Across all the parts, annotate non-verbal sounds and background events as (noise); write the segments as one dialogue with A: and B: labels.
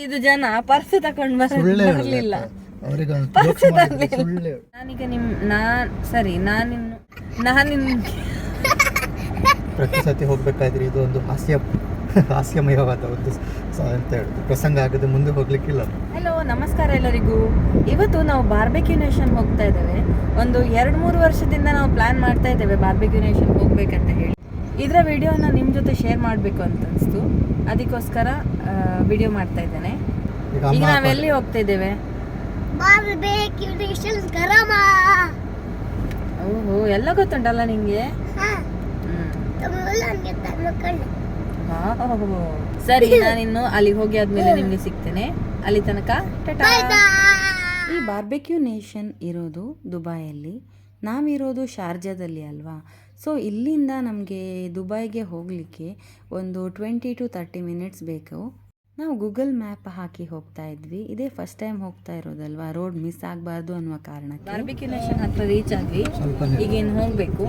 A: ಇದು ಜನ ಪರ್ಸ್ ತಕೊಂಡ್ ಬರಲಿಲ್ಲ. ಪರ್ಸ್ ತರ್ಲಿಲ್ಲ. ನಾನೀಗ ನಿಮ್ ನಾನ್ ಸರಿ ನಾನಿನ್ನು ನಾನಿನ್
B: ಪ್ರತಿ ಸತಿ ಹೋಗ್ಬೇಕಾದ್ರೆ ಇದು ಒಂದು ಹಾಸ್ಯ ಹಾಸ್ಯಮಯವಾದ ಒಂದು ಸೊ ಎಂತ ಹೇಳುದು ಪ್ರಸಂಗ ಆಗದೆ ಮುಂದೆ ಹೋಗ್ಲಿಕ್ಕಿಲ್ಲ.
A: ಹಲೋ ನಮಸ್ಕಾರ ಎಲ್ಲರಿಗೂ. ಇವತ್ತು ನಾವು ಬಾರ್ಬೆಕ್ಯೂ ನೇಷನ್ ಹೋಗ್ತಾ ಇದ್ದೇವೆ. ಒಂದು ಎರಡು ಮೂರು ವರ್ಷದಿಂದ ನಾವು ಪ್ಲಾನ್ ಮಾಡ್ತಾ ಇದ್ದೇವೆ ಬಾರ್ಬೆಕ್ಯೂ ನೇಷನ್ ಹೋಗ್ಬೇಕಂತ ಹೇಳಿ. ಇದರ ವಿಡಿಯೋನ ನಿಮ್ಮ ಜೊತೆ ಶೇರ್ ಮಾಡಬೇಕು ಅಂತ ಅನಿಸ್ತು. ಅದಕ್ಕೋಸ್ಕರ ವಿಡಿಯೋ ಮಾಡ್ತಾ ಇದ್ದೇನೆ.
B: ಈಗ
A: ನಾವೆಲ್ಲಿ ಹೋಗ್ತಾ ಇದ್ದೇವೆ? ಓಹೋ ಎಲ್ಲ ಗೊತ್ತುಂಟಲ್ಲ ನಿಂಗೆ. ಸರಿ (laughs) ನಾನಿನ್ನು ಅಲ್ಲಿಗೆ ಹೋಗಿ ಆದ್ಮೇಲೆ ನಿಮ್ಗೆ ಸಿಗ್ತೇನೆ. ಅಲ್ಲಿ ತನಕ ಈ ಬಾರ್ಬೆಕ್ಯೂ ನೇಷನ್ ಇರೋದು ದುಬೈಯಲ್ಲಿ. ನಾವಿರೋದು ಶಾರ್ಜಾದಲ್ಲಿ ಅಲ್ವಾ? ಸೊ ಇಲ್ಲಿಂದ ನಮಗೆ ದುಬೈಗೆ ಹೋಗಲಿಕ್ಕೆ ಒಂದು ಟ್ವೆಂಟಿ ಟು ತರ್ಟಿ ಮಿನಿಟ್ಸ್ ಬೇಕು. ನಾವು ಗೂಗಲ್ ಮ್ಯಾಪ್ ಹಾಕಿ ಹೋಗ್ತಾ ಇದ್ವಿ. ಇದೇ ಫಸ್ಟ್ ಟೈಮ್ ಹೋಗ್ತಾ ಇರೋದಲ್ವಾ? ರೋಡ್ ಮಿಸ್ ಆಗಬಾರ್ದು ಅನ್ನುವ ಕಾರಣಕ್ಕೆ. ಬಾರ್ಬಿಕ್ಯೂ ನೇಷನ್ ಹತ್ರ ರೀಚ್ ಆದ್ವಿ.
B: ಈಗೇನು
A: ಈಗ ಇನ್ನು ಹೋಗಬೇಕು?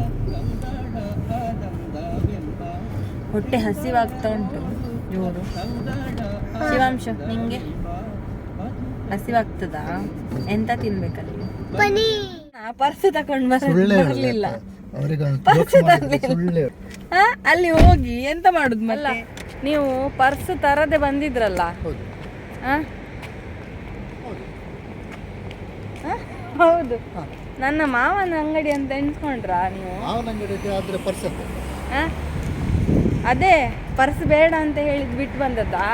A: ಹೊಟ್ಟೆ ಹಸಿವಾಗ್ತಾ ಉಂಟು. ಜೋರು. ಶಿವಾಂಶ ನಿಮಗೆ ಹಸಿವಾಗ್ತದಾ? ಎಂತ ತಿನ್ಬೇಕಲ್ಲಿ? ಪರ್ಸ್ ಬರ್ಲಿಲ್ಲ. ಅಲ್ಲಿ ಹೋಗಿ ಎಂತ ಮಾಡುದು ಮತ್ತೆ? ನೀವು ಪರ್ಸ್ ತರದೆ ಬಂದಿದ್ರಲ್ಲ?
B: ಹೌದು.
A: ನನ್ನ ಮಾವನ ಅಂಗಡಿ ಅಂತ ಎಣಿಸ್ಕೊಂಡ್ರಾ ನೀವು? ಅದೇ ಪರ್ಸ್ ಬೇಡ ಅಂತ ಹೇಳಿದ್ ಬಿಟ್ಟು ಬಂದದ್ದಾ?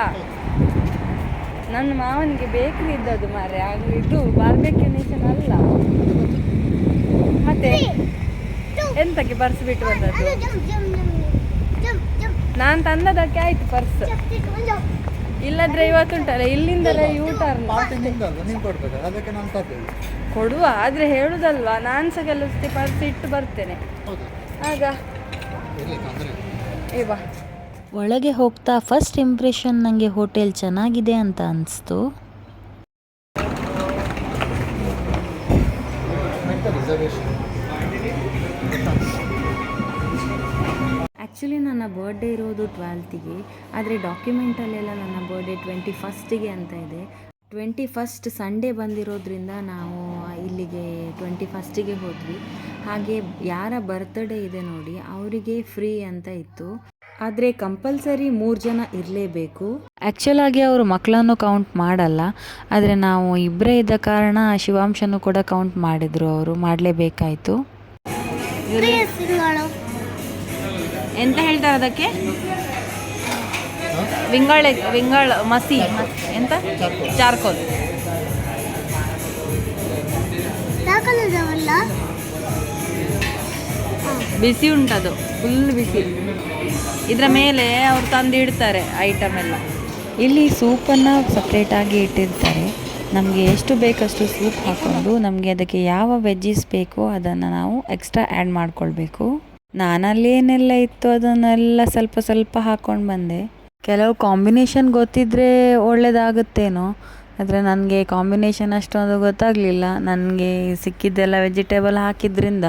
A: ನನ್ನ ಮಾವನಿಗೆ ಬೇಕರಿ ಇದ್ದದ್ದು ಮಾರೆ ಅದು ಇದು ಬಾರ್ಬೆಕ್ಯೂ ನೇಷನ್ ಅಲ್ಲ. ಮತ್ತೆ? ಎಂತಕ್ಕೆ ಪರ್ಸ್ ಬಿಟ್ಟು ಬಂದದ್ದು? ನಾನು ತಂದದಕ್ಕೆ ಆಯ್ತು ಪರ್ಸ್. ಇಲ್ಲದ್ರೆ ಇವತ್ತುಂಟಲ್ಲ ಇಲ್ಲಿಂದಲೇ ಯೂ ಟರ್ನ್ ಕೊಡುವ ಆದ್ರೆ ಹೇಳುದಲ್ವಾ ನಾನ್ ಸಹ ಕೆಲಸ ಪರ್ಸ್ ಇಟ್ಟು ಬರ್ತೇನೆ.
B: ಹೌದು.
A: ಆಗ. ಬಾ.
C: ಒಳಗೆ ಹೋಗ್ತಾ ಫಸ್ಟ್ ಇಂಪ್ರೆಷನ್ ನನಗೆ ಹೋಟೆಲ್ ಚೆನ್ನಾಗಿದೆ ಅಂತ ಅನಿಸ್ತು.
B: ರಿಸರ್ವೇಶನ್
C: ಆ್ಯಕ್ಚುಲಿ ನನ್ನ ಬರ್ಡೇ ಇರೋದು ಟ್ವೆಲ್ತಿಗೆ ಆದರೆ ಡಾಕ್ಯುಮೆಂಟಲ್ಲೆಲ್ಲ ನನ್ನ ಬರ್ಡೇ ಟ್ವೆಂಟಿ ಫಸ್ಟಿಗೆ ಅಂತ ಇದೆ. ಟ್ವೆಂಟಿ ಫಸ್ಟ್ ಸಂಡೇ ಬಂದಿರೋದ್ರಿಂದ ನಾವು ಇಲ್ಲಿಗೆ ಟ್ವೆಂಟಿ ಫಸ್ಟಿಗೆ ಹೋದ್ವಿ. ಹಾಗೆ ಯಾರ ಬರ್ತ್ಡೇ ಇದೆ ನೋಡಿ, ಅವರಿಗೆ ಫ್ರೀ ಅಂತ ಇತ್ತು. ಆದರೆ ಕಂಪಲ್ಸರಿ ಮೂರು ಜನ ಇರಲೇಬೇಕು. ಆ್ಯಕ್ಚುಲ್ ಆಗಿ ಅವರು ಮಕ್ಕಳನ್ನು ಕೌಂಟ್ ಮಾಡಲ್ಲ, ಆದರೆ ನಾವು ಇಬ್ಬರೇ ಇದ್ದ ಕಾರಣ ಶಿವಾಂಶನೂ ಕೂಡ ಕೌಂಟ್ ಮಾಡಿದರು ಅವರು, ಮಾಡಲೇಬೇಕಾಯಿತು.
A: ಎಂತ ಹೇಳ್ತಾರೆ ಅದಕ್ಕೆ? ವಿಂಗಳ ವಿಂಗಳ ಮಸಿ ಎಂತ? ಚಾರ್ಕೋಲ್. ಬಿಸಿ ಉಂಟದು ಫುಲ್ ಬಿಸಿ. ಇದರ ಮೇಲೆ ಅವ್ರು ತಂದು ಇಡ್ತಾರೆ ಐಟಮ್ ಎಲ್ಲ.
C: ಇಲ್ಲಿ ಸೂಪನ್ನು ಸಪ್ರೇಟಾಗಿ ಇಟ್ಟಿರ್ತಾರೆ. ನಮಗೆ ಎಷ್ಟು ಬೇಕಷ್ಟು ಸೂಪ್ ಹಾಕ್ಕೊಂಡು ನಮಗೆ ಅದಕ್ಕೆ ಯಾವ ವೆಜ್ಜಿಸ್ ಬೇಕೋ ಅದನ್ನು ನಾವು ಎಕ್ಸ್ಟ್ರಾ ಆ್ಯಡ್ ಮಾಡ್ಕೊಳ್ಬೇಕು. ನಾನಲ್ಲಿ ಏನೆಲ್ಲ ಇತ್ತು ಅದನ್ನೆಲ್ಲ ಸ್ವಲ್ಪ ಸ್ವಲ್ಪ ಹಾಕ್ಕೊಂಡು ಬಂದೆ. ಕೆಲವು ಕಾಂಬಿನೇಷನ್ ಗೊತ್ತಿದ್ರೆ ಒಳ್ಳೇದಾಗುತ್ತೇನೋ, ಆದರೆ ನನಗೆ ಕಾಂಬಿನೇಷನ್ ಅಷ್ಟೊಂದು ಗೊತ್ತಾಗಲಿಲ್ಲ. ನನಗೆ ಸಿಕ್ಕಿದ್ದೆಲ್ಲ ವೆಜಿಟೇಬಲ್ ಹಾಕಿದ್ರಿಂದ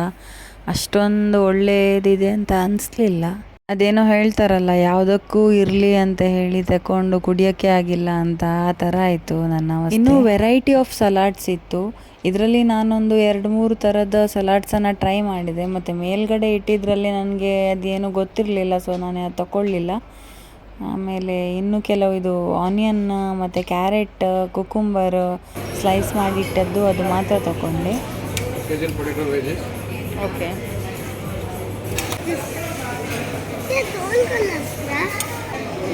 C: ಅಷ್ಟೊಂದು ಒಳ್ಳೆಯದಿದೆ ಅಂತ ಅನಿಸ್ಲಿಲ್ಲ. ಅದೇನೋ ಹೇಳ್ತಾರಲ್ಲ ಯಾವುದಕ್ಕೂ ಇರಲಿ ಅಂತ ಹೇಳಿ ತಕೊಂಡು ಕುಡಿಯೋಕ್ಕೆ ಆಗಿಲ್ಲ ಅಂತ ಆ ಥರ ಆಯಿತು ನನ್ನ ಇನ್ನೂ ವೆರೈಟಿ ಆಫ್ ಸಲಾಡ್ಸ್ ಇತ್ತು. ಇದರಲ್ಲಿ ನಾನೊಂದು ಎರಡು ಮೂರು ಥರದ ಸಲಾಡ್ಸನ್ನು ಟ್ರೈ ಮಾಡಿದೆ. ಮತ್ತು ಮೇಲ್ಗಡೆ ಇಟ್ಟಿದ್ರಲ್ಲಿ ನನಗೆ ಅದೇನು ಗೊತ್ತಿರಲಿಲ್ಲ ಸೊ ನಾನು ಅದು ತಗೊಳ್ಳಿಲ್ಲ ಆಮೇಲೆ ಇನ್ನು ಕೆಲವು ಇದು ಆನಿಯನ್ ಮತ್ತು ಕ್ಯಾರೆಟ್ ಕುಕುಂಬರ್ ಸ್ಲೈಸ್ ಮಾಡಿಟ್ಟದ್ದು ಅದು ಮಾತ್ರ ತಗೊಂಡೆ
A: ಓಕೆ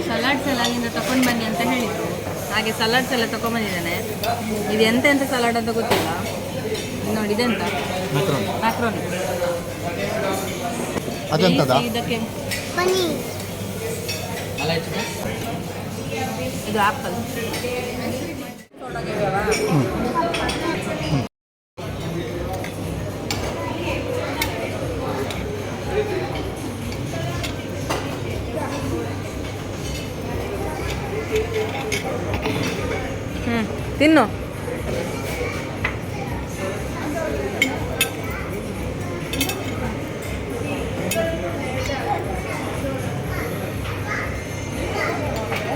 A: ಸಲಾಡ್ಸ್ ಎಲ್ಲ ಅಲ್ಲಿಂದ ತಗೊಂಡು ಬನ್ನಿ ಅಂತ ಹೇಳಿದ್ರು. ಹಾಗೆ ಸಲಾಡ್ಸ್ ಎಲ್ಲ ತಗೊಂಡ್ಬಂದಿದ್ದಾನೆ ಇದು ಎಂತ ಎಂತ ಸಲಾಡ್ ಅಂತ ಗೊತ್ತಿಲ್ಲ. ನೋಡಿ ಇದೆಂತ? ಮ್ಯಾಕ್ರೋನಿ ಇದಕ್ಕೆ ಇದು ಆಪಲ್. ತಿನ್ನು.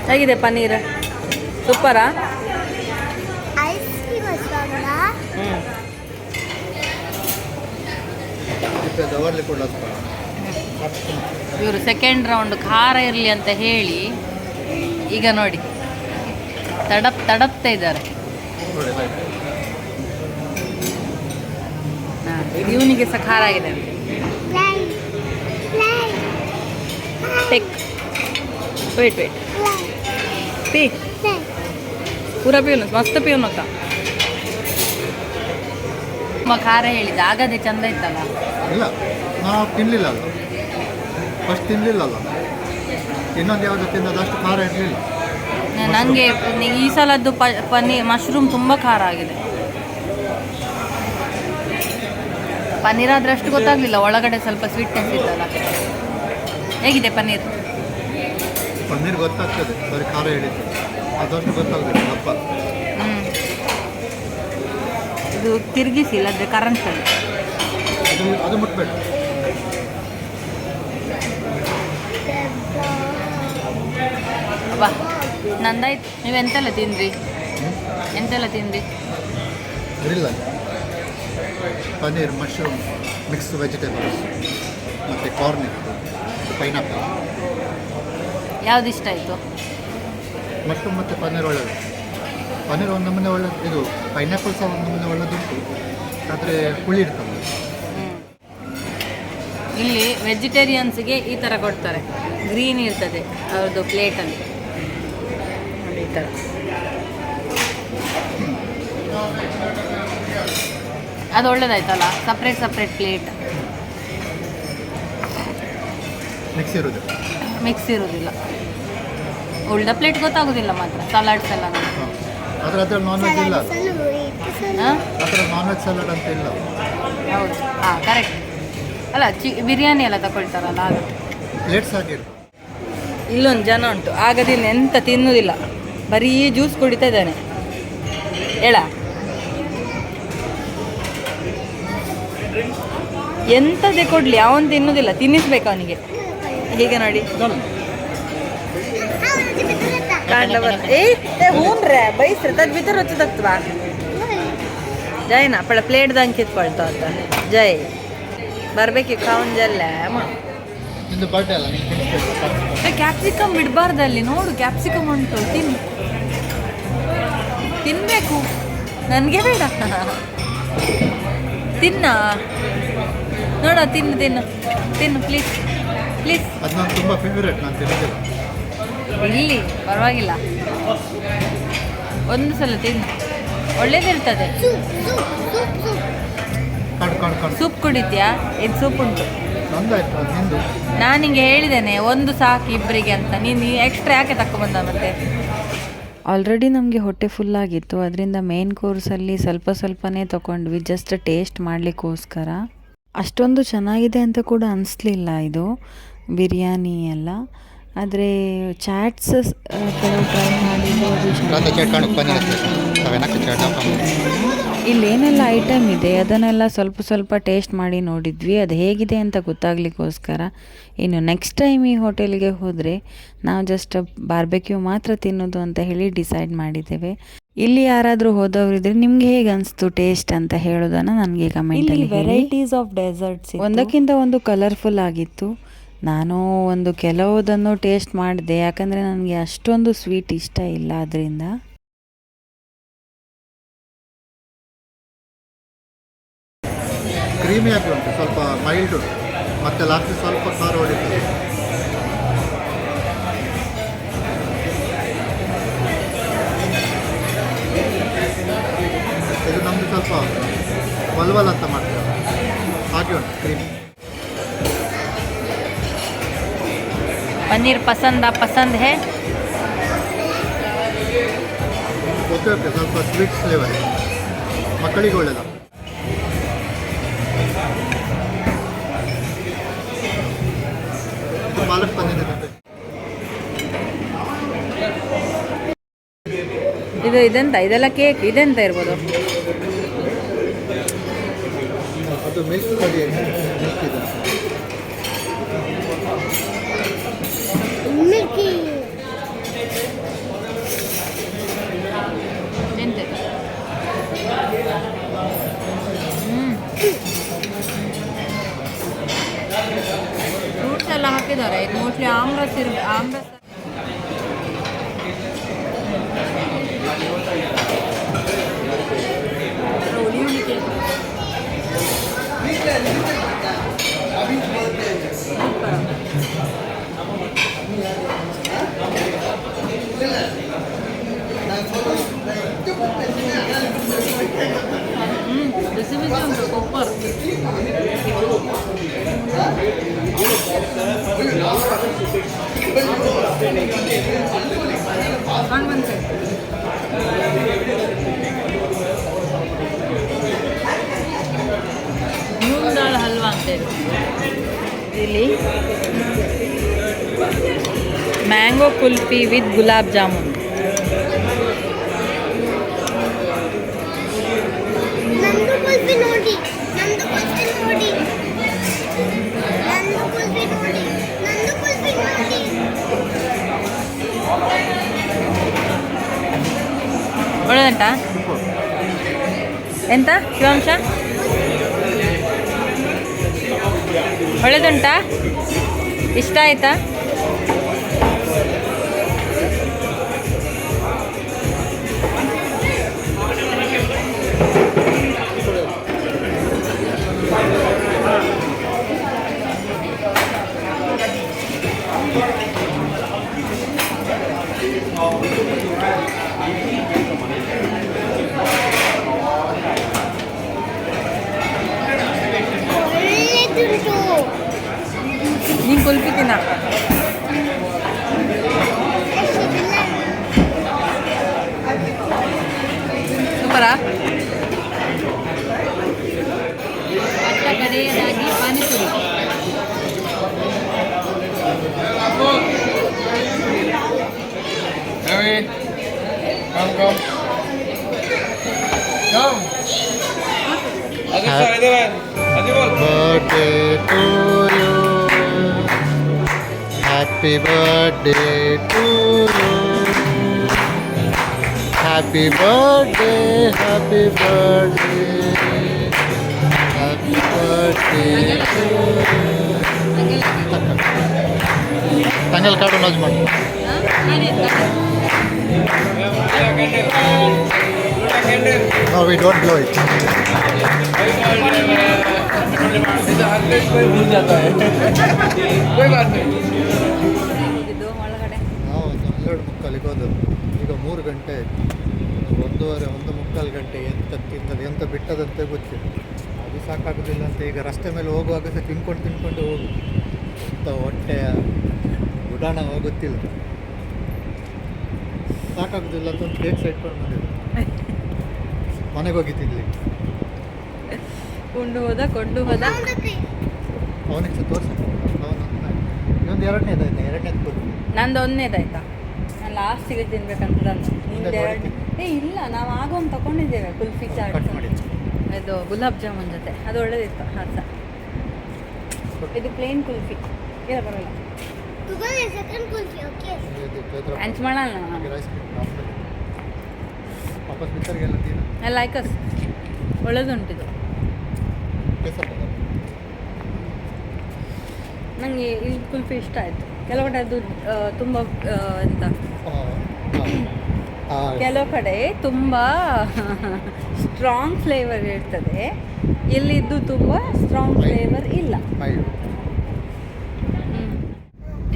A: ಹೇಗಿದೆ ಪನ್ನೀರ್? ಸೂಪರಾ? ಇವರು ಸೆಕೆಂಡ್ ರೌಂಡ್ ಖಾರ ಇರಲಿ ಅಂತ ಹೇಳಿ ಈಗ ನೋಡಿ. ತಡಪ್ ತಡಪ್ತಾ ಇದ್ದಾರೆ. ಇವನಿಗೆ ಸಹ ಖಾರ ಆಗಿದೆ. ಟೆಕ್ ವೇಟ್ ವೇಟ್ ಪಿ ಪೂರ ಪಿಯೋನು ಮಸ್ತ್ ಪಿಯೋನು ಅಕ್ಕ ತುಂಬ ಖಾರ ಹೇಳಿದ, ಆಗದೆ ಚಂದ ಇತ್ತಲ್ಲ?
B: ಇಲ್ಲ, ನಾವು ತಿನ್ನಲಿಲ್ಲ ಅಲ್ಲ ಫಸ್ಟ್ ತಿನ್ನಲಿಲ್ಲಲ್ಲ ಇನ್ನೊಂದು ಯಾವುದು ತಿನ್ನೋದು ಅಷ್ಟು ಖಾರ ಇರಲಿಲ್ಲ.
A: ನನಗೆ ಈ ಸಲದ್ದು ಪ ಪನ್ನೀರ್ ಮಶ್ರೂಮ್ ತುಂಬ ಖಾರ ಆಗಿದೆ. ಪನ್ನೀರ್ ಆದರೆ ಅಷ್ಟು ಗೊತ್ತಾಗಲಿಲ್ಲ ಒಳಗಡೆ ಸ್ವಲ್ಪ ಸ್ವೀಟ್ನೆಸ್ ಇತ್ತಲ್ಲ. ಹೇಗಿದೆ ಪನ್ನೀರ್?
B: ಪನ್ನೀರ್ ಗೊತ್ತಾಗ್ತದೆ ಸರಿ ಖಾರ ಹೇಳಿದ್ದು. ಅದಷ್ಟು ಗೊತ್ತಾಗ್ತದೆ ದಪ್ಪ
A: ಹ್ಞೂ ಇದು ತಿರುಗಿಸಿ ಇಲ್ಲದ್ರೆ ಕರೆಂಟ್
B: ಅದು ಅದು
A: ನಂದಾಯ್ತು. ನೀವು ಎಂತೆಲ್ಲ ತಿಂದ್ರಿ? ಎಂತೆಲ್ಲ ತಿಂದ್ರಿ?
B: Grill paneer mushroom mix vegetables ಮತ್ತು ಕಾರ್ನ್ ಇತ್ತು ಪೈನಾಪಲ್
A: ಯಾವ್ದು ಇಷ್ಟ ಆಯಿತು?
B: ಮಶ್ರೂಮ್ ಮತ್ತು ಪನ್ನೀರ್ ಒಳ್ಳೆಯದು ಪನ್ನೀರ್ ಒಂದು ನಮೂನೆ ಒಳ್ಳೆದು ಇದು ಪೈನಾಪಲ್ ಸಹ ಒಂದು ನಮೂನೆ ಒಳ್ಳೆದುಂಟು. ಆದರೆ ಹುಳಿ ಇರ್ತದೆ.
A: ಇಲ್ಲಿ ವೆಜಿಟೇರಿಯನ್ಸ್ಗೆ ಈ ಥರ ಕೊಡ್ತಾರೆ. ಗ್ರೀನ್ ಇರ್ತದೆ ಅವ್ರದ್ದು ಪ್ಲೇಟಲ್ಲಿ ಥರ ಅದು ಒಳ್ಳೇದಾಯ್ತಲ್ಲ? ಸಪ್ರೇಟ್ ಸಪ್ರೇಟ್ ಪ್ಲೇಟ್
B: ಮಿಕ್ಸ್ ಇರೋದು
A: ಮಿಕ್ಸ್ ಇರೋದಿಲ್ಲ. ಉಳ್ದ ಪ್ಲೇಟ್ ಗೊತ್ತಾಗೋದಿಲ್ಲ ಮಾತ್ರ ಸಲಾಡ್ಸ್ ಎಲ್ಲ
B: ಅದರ. ಹತ್ರ ನಾನ್ ವೆಜ್ ಇಲ್ಲ. ಅದರ ನಾನ್ ವೆಜ್ ಸಲಾಡ್ ಅಂತ ಇಲ್ಲ.
A: ಹೌದು. ಹಾಂ ಕರೆಕ್ಟ್ ಅಲ್ಲ ಚಿ ಬಿರಿಯಾನಿ ಎಲ್ಲ ತಗೊಳ್ತಾರಲ್ಲ ಅದು.
B: ಪ್ಲೇಟ್ಸ್
A: ಇಲ್ಲೊಂದು ಜನ ಉಂಟು. ಆಗದಿಂದ ಎಂತ ತಿನ್ನುವುದಿಲ್ಲ ಬರೀ ಜ್ಯೂಸ್ ಕುಡಿತಾ ಇದ್ದಾನೆ. ಹೇಳ. ಎಂಥದ್ದೇ ಕೊಡಲಿ ಅವನು ತಿನ್ನೋದಿಲ್ಲ ತಿನ್ನಿಸ್ಬೇಕು ಅವನಿಗೆ. ಹೀಗೆ ನೋಡಿ. ಹೂನ್ರೆ ಬೈಸ್ರೆ ತದ್ ಬಿತ್ತರ ಹೊಚ್ಚದಕ್ತವಾ ಜೈನ ಪಳ ಪ್ಲೇಟ್ ದಂಗೆ ಕಿತ್ಕೊಳ್ತಾ ಅಂತ. ಜೈ ಬರ್ಬೇಕು ಕಾವನ್ ಜಲ್ಲ ಕ್ಯಾಪ್ಸಿಕಮ್ ಬಿಡಬಾರ್ದಲ್ಲಿ ನೋಡು ಕ್ಯಾಪ್ಸಿಕಮ್ ಉಂಟು ತಿನ್ನು. ತಿನ್ಬೇಕು. ನನಗೆ ಬೇಡ. ತಿನ್ನ. ನೋಡ ತಿನ್ನು ತಿನ್ನು. ತಿನ್ನು ಪ್ಲೀಸ್ ಪ್ಲೀಸ್
B: ಅದು ನಾನು ತುಂಬ ಫೇವ್ರೇಟ್ ನಾನು ತಿನ್ನೋದಿಲ್ಲ
A: ಇಲ್ಲಿ ಪರವಾಗಿಲ್ಲ. ಒಂದು ಸಲ ತಿನ್ನು. ಒಳ್ಳೇದಿರ್ತದೆ.
D: ಸೂಪ್
A: ಕುಡಿದ್ಯಾ ಇದು ಸೂಪ್ ಉಂಟು? ನಾನು ನಿಂಗೆ ಹೇಳಿದ್ದೇನೆ ಒಂದು ಸಾಕು ಇಬ್ಬರಿಗೆ ಅಂತ. ನೀನು ಎಕ್ಸ್ಟ್ರಾ ಯಾಕೆ ತಗೊಬಂದ ಮತ್ತೆ?
C: ಆಲ್ರೆಡಿ ನಮಗೆ ಹೊಟ್ಟೆ ಫುಲ್ಲಾಗಿತ್ತು ಅದರಿಂದ ಮೇನ್ ಕೋರ್ಸಲ್ಲಿ ಸ್ವಲ್ಪ ಸ್ವಲ್ಪನೇ ತೊಗೊಂಡ್ವಿ ಜಸ್ಟ್ ಟೇಸ್ಟ್ ಮಾಡಲಿಕ್ಕೋಸ್ಕರ. ಅಷ್ಟೊಂದು ಚೆನ್ನಾಗಿದೆ ಅಂತ ಕೂಡ ಅನಿಸ್ಲಿಲ್ಲ ಇದು. ಬಿರಿಯಾನಿ ಎಲ್ಲ. ಆದರೆ ಚಾಟ್ಸ್ ಕೆಲವು ಟ್ರೈ ಮಾಡಿದ್ದು ಅದು ಇಲ್ಲೇನೆಲ್ಲ ಐಟಮ್ ಇದೆ? ಅದನ್ನೆಲ್ಲ ಸ್ವಲ್ಪ ಸ್ವಲ್ಪ ಟೇಸ್ಟ್ ಮಾಡಿ ನೋಡಿದ್ವಿ. ಅದು ಹೇಗಿದೆ ಅಂತ ಗೊತ್ತಾಗ್ಲಿಕ್ಕೋಸ್ಕರ ಇನ್ನು ನೆಕ್ಸ್ಟ್ ಟೈಮ್ ಈ ಹೋಟೆಲ್ಗೆ ಹೋದರೆ ನಾವು ಜಸ್ಟ್ ಬಾರ್ಬೆಕ್ಯೂ ಮಾತ್ರ ತಿನ್ನೋದು ಅಂತ ಹೇಳಿ ಡಿಸೈಡ್ ಮಾಡಿದ್ದೇವೆ. ಇಲ್ಲಿ ಯಾರಾದರೂ ಹೋದವರಿದ್ರೆ ನಿಮ್ಗೆ ಹೇಗೆ ಅನಿಸ್ತು ಟೇಸ್ಟ್ ಅಂತ ಹೇಳೋದನ್ನು ನನಗೆ ಕಮೆಂಟ್ ವೆರೈಟೀಸ್ ಆಫ್ ಡೆಸರ್ಟ್ಸ್ ಒಂದಕ್ಕಿಂತ ಒಂದು ಕಲರ್ಫುಲ್ ಆಗಿತ್ತು. ನಾನು ಒಂದು ಕೆಲವುದನ್ನು ಟೇಸ್ಟ್ ಮಾಡಿದೆ ಯಾಕಂದರೆ ನನಗೆ ಅಷ್ಟೊಂದು ಸ್ವೀಟ್ ಇಷ್ಟ ಇಲ್ಲ ಅದರಿಂದ
B: ಕ್ರೀಮಿ ಆಗಿ ಉಂಟು ಸ್ವಲ್ಪ ಮೈಲ್ಡ್ ಉಂಟು. ಮತ್ತೆ ಲಾಸ್ಟ್ ಸ್ವಲ್ಪ ಖಾರ ಹೊಡಿತು ಇದು ನಮ್ಮದು ಸ್ವಲ್ಪ ವಲ್ವಲ್ ಅಂತ ಮಾಡ್ತೇವೆ. ಹಾಗೆ ಉಂಟು ಕ್ರೀಮಿ
A: ಪನ್ನೀರ್ ಪಸಂದ ಪಸಂದ್ ಹೇ?
B: ಓಕೆ ಓಕೆ ಸ್ವಲ್ಪ ಸ್ವೀಟ್ ಫ್ಲೇವರ್ ಮಕ್ಕಳಿಗೆ ಒಳ್ಳೆಯದು ಪಾಲಕ್ ಪನ್ನೀರ್ ಇದೆ
A: ಇದು ಇದೆಂತ? ಇದೆಲ್ಲ ಕೇಕ್ ಇದೆಂತ ಇರ್ಬೋದು?
B: ಅದು ಮಿಲ್ಕ್ ಕಡಿ ಮಿಲ್ಕ್ ಇದೆ
D: ಮಿಲ್ಕಿ
A: എന്ന് പറയുന്നത് മോസ്റ്റ്ലി ആംബ്രസ് ആംബ്രസ് ಹಲ್ವಾ ಇಲ್ಲಿ ಮ್ಯಾಂಗೋ ಕುಲ್ಫಿ ವಿತ್ ಗುಲಾಬ್ ಜಾಮೂನ್ ಒಳ್ಳೆದಂಟ? ಎಂತ ನೋಡಿ ಒಳ್ಳೆದುಂಟಾ? ಇಷ್ಟ ಆಯ್ತಾ?
B: birthday to you. Happy birthday to you. Happy birthday, happy birthday. Happy birthday to you.
E: Tangal kaadu najman. Candle. Candle. No, we don't
A: blow it.
B: ನಾವು ಹನ್ನೆರಡು ಮುಕ್ಕಾಲಿಗೆ ಹೋದವು ಈಗ ಮೂರು ಗಂಟೆ ಒಂದೂವರೆ ಒಂದು ಮುಕ್ಕಾಲು ಗಂಟೆ ಎಂತ ತಿಂದದ್ದು ಎಂತ ಬಿಟ್ಟದಂತೆ ಗೊತ್ತಿಲ್ಲ. ಅದು ಸಾಕಾಗೋದಿಲ್ಲ ಅಂತ ಈಗ ರಸ್ತೆ ಮೇಲೆ ಹೋಗುವಾಗ ಸಹ ತಿನ್ಕೊಂಡು ತಿನ್ಕೊಂಡು ಹೋಗು. ಅಂತ ಹೊಟ್ಟೆಯ ಉಡಾಣ ಹೋಗುತ್ತಿಲ್ಲ ಸಾಕಾಗೋದಿಲ್ಲ ಅಂತ ಒಂದು ಕೇಕ್ ಸಹ ಬಂದಿದ್ದೆ. ಮನೆಗೆ ಹೋಗಿ ತಿನ್ಲಿ
A: ಕೊಂಡು ಹೋದ ಕೊಂಡು ಹೋದ.
B: ಅವನಿಗೆ ಸಹ ತೋರಿಸಿ ಇನ್ನೊಂದು ಎರಡನೇದಾಯ್ತು ಎರಡನೇದು ಕೊಡು.
A: ನಂದು ಒಂದನೇದಾಯ್ತಾ ನಾನು ಲಾಸ್ಟಿಗೆ ತಿನ್ಬೇಕಂತ ನಿಂದು ಎರಡು ಏ ಇಲ್ಲ ನಾವು ಆಗ ಒಂದು ತಗೊಂಡಿದ್ದೇವೆ ಕುಲ್ಫಿ ಚಾಟ್. ಇದು ಗುಲಾಬ್ ಜಾಮೂನ್ ಜೊತೆ. ಅದು ಒಳ್ಳೇದಿತ್ತು. ಹಾಸ ಸರ್. ಇದು ಪ್ಲೇನ್ ಕುಲ್ಫಿ. ಇಲ್ಲ ಬರೋಲ್ಲ ಹಂಚ್ ಮಾಡಲ್ಲ
B: ವಾಪಸ್ ಮಿಕ್ಕರಿಗೆಲ್ಲ ತೀರ?
A: ಐ ಲೈಕ್ ಅಸ್ ಒಳ್ಳೇದುಂಟಿದು. ನನಗೆ ಈ ಕುಲ್ಫಿ ಇಷ್ಟ ಆಯಿತು. ಕೆಲವು ಕಡೆ ಅದು ತುಂಬ ಎಂತ? ಕೆಲವು ಕಡೆ ತುಂಬ ಸ್ಟ್ರಾಂಗ್ ಫ್ಲೇವರ್ ಇರ್ತದೆ. ಇಲ್ಲಿದ್ದು ತುಂಬ ಸ್ಟ್ರಾಂಗ್ ಫ್ಲೇವರ್ ಇಲ್ಲ
B: ಮೈಲ್ಡ್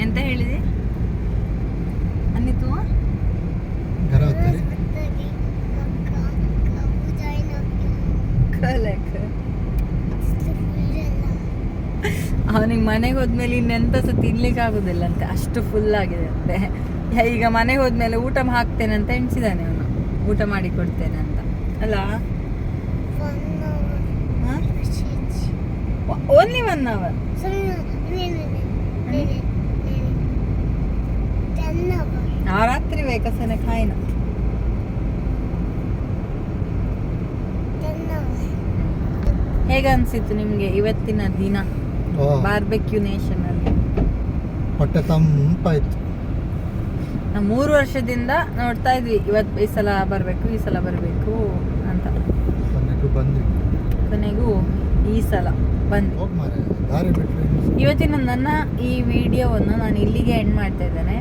A: ಎಂತ ಹೇಳಿದೆ ಅನ್ನಿತು
B: ಗರ ಹೊತ್ತರಿ
A: ಕಲೆಕ್ ಅವನಿಗೆ ಮನೆಗೆ ಹೋದ್ಮೇಲೆ ಇನ್ನೆಂತ ಸಹ ತಿನ್ಲಿಕ್ಕೆ ಆಗುದಿಲ್ಲ ಅಂತೆ ಅಷ್ಟು ಫುಲ್ ಆಗಿದೆ ಅಂತೆ. ಈಗ ಮನೆಗೆ ಹೋದ್ಮೇಲೆ ಊಟ ಹಾಕ್ತೇನೆ ಅಂತ ಎಣಿಸಿದಾನೆ ಅವನು. ಊಟ ಮಾಡಿ ಕೊಡ್ತೇನೆ ಅಂತ. ಅಲ್ಲ? ಓನ್ಲಿ ಒನ್ ಅವರ್ ಆ ರಾತ್ರಿ ಬೇಕಸನೆ ಕಾಯಿನ ಹೇಗೆ ಅನ್ಸಿತ್ತು ನಿಮಗೆ ಇವತ್ತಿನ ದಿನ? ಬಾರ್ಬೆಕ್ಯೂ ನೇಷನ್ ಅಲ್ಲಿ.
B: ಹೊಟ್ಟೆ ತಂಪಾಯ್ತು.
A: ನಾವು ಮೂರು ವರ್ಷದಿಂದ ನೋಡ್ತಾ ಇದ್ವಿ ಇವತ್ತು ಈ ಸಲ ಬರಬೇಕು ಈ ಸಲ ಬರಬೇಕು ಅಂತ.
B: ಕೊನೆಗೂ ಬಂದ್ವಿ.
A: ಕೊನೆಗೂ ಈ ಸಲ ಬಂದು ಇವತ್ತಿನ ನನ್ನ ಈ ವಿಡಿಯೋವನ್ನು ನಾನು ಇಲ್ಲಿಗೆ ಎಂಡ್ ಮಾಡ್ತಾ ಇದ್ದೇನೆ.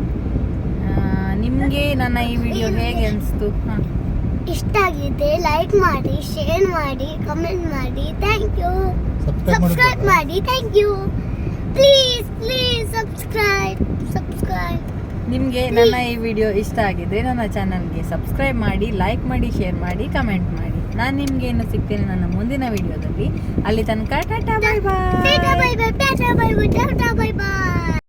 A: ನಿಮಗೆ ನನ್ನ ಈ ವಿಡಿಯೋ ಹೇಗೆ ಅನಿಸ್ತು? ಹಾಂ.
D: ಇಷ್ಟ ಆಗಿದೆ ಲೈಕ್ ಮಾಡಿ ಶೇರ್ ಮಾಡಿ ಕಮೆಂಟ್ ಮಾಡಿ ಥ್ಯಾಂಕ್ ಯು
B: ಸಬ್ಸ್ಕ್ರೈಬ್
D: ಮಾಡಿ. Thank you please please subscribe subscribe
A: ನಿಮಗೆ ನನ್ನ ಈ ವಿಡಿಯೋ ಇಷ್ಟ ಆಗಿದ್ರೆ ನನ್ನ ಚಾನಲ್ಗೆ ಸಬ್ಸ್ಕ್ರೈಬ್ ಮಾಡಿ ಲೈಕ್ ಮಾಡಿ ಶೇರ್ ಮಾಡಿ ಕಮೆಂಟ್ ಮಾಡಿ. ನಾನು ನಿಮಗೆ ಏನು ಸಿಗ್ತೇನೆ ನನ್ನ ಮುಂದಿನ ವಿಡಿಯೋದಲ್ಲಿ ಅಲ್ಲಿ ತನಕ tata bye bye
D: tata bye bye tata bye bye tata bye bye